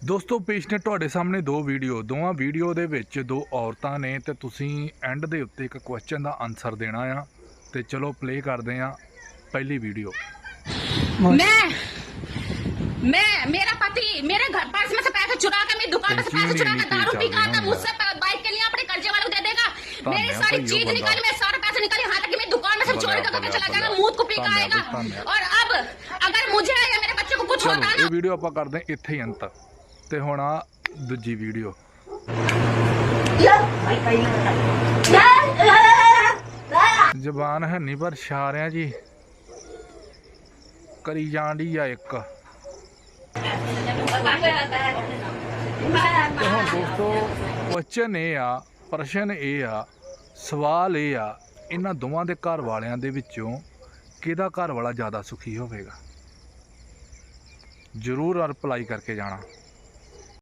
ਦੋਸਤੋ ਪੇਸ਼ ਨੇ ਤੁਹਾਡੇ ਸਾਹਮਣੇ ਦੋ ਵੀਡੀਓ ਦੋਵਾਂ ਵੀਡੀਓ ਦੇ ਵਿੱਚ ਦੋ ਔਰਤਾਂ ਨੇ ਤੇ ਤੁਸੀਂ ਐਂਡ ਦੇ ਉੱਤੇ ਇੱਕ ਕੁਐਸਚਨ ਦਾ ਆਨਸਰ ਦੇਣਾ ਆ ਤੇ ਚਲੋ ਪਲੇ ਕਰਦੇ ਆ ਪਹਿਲੀ ਵੀਡੀਓ मैं मैं मेरा पति मेरे घर पर्स में से पैसे चुरा के मेरी दुकान में से पैसे चुरा के दारू पी का आता मुझसे प- बाइक के लिए अपने कर्जे वालों को दे देगा मेरी धन्यवाद सारी भाई, चीज यो निकाली बंदा। मेरे सारे पैसे निकाले यहाँ तक कि मेरी दुकान में से चोरी करके बंदा, चला जाएगा बंदा। मुंह को पी का धन्यवाद, आएगा धन्यवाद। और अब अगर मुझे या मेरे बच्चे को कुछ ਚਲੋ होता ਇਹ ना ਵੀਡੀਓ ਆਪਾਂ ਕਰਦੇ ਹਾਂ ਇੱਥੇ ਹੀ ਅੰਤ ਤੇ ਹੁਣ ਆ ਦੂਜੀ ਵੀਡੀਓ। ਜ਼ਬਾਨ ਹੈ ਨਹੀਂ ਪਰ ਇਸ਼ਾਰਿਆਂ ਜੀ। ਕਰੀ ਜਾਂਦੀ ਆ ਇੱਕ। ਤੇ ਹੁਣ ਦੋਸਤੋ ਕੁਐਸਚਨ ਇਹ ਆ, ਪ੍ਰਸ਼ਨ ਇਹ ਆ, ਸਵਾਲ ਇਹ ਆ, ਇਹਨਾਂ ਦੋਵਾਂ ਦੇ ਘਰ ਵਾਲਿਆਂ ਦੇ ਵਿੱਚੋਂ ਕਿਹਦਾ ਘਰ ਵਾਲਾ ਜ਼ਿਆਦਾ ਸੁਖੀ ਹੋਵੇਗਾ? ਜ਼ਰੂਰ ਰਿਪਲਾਈ ਕਰਕੇ ਜਾਣਾ।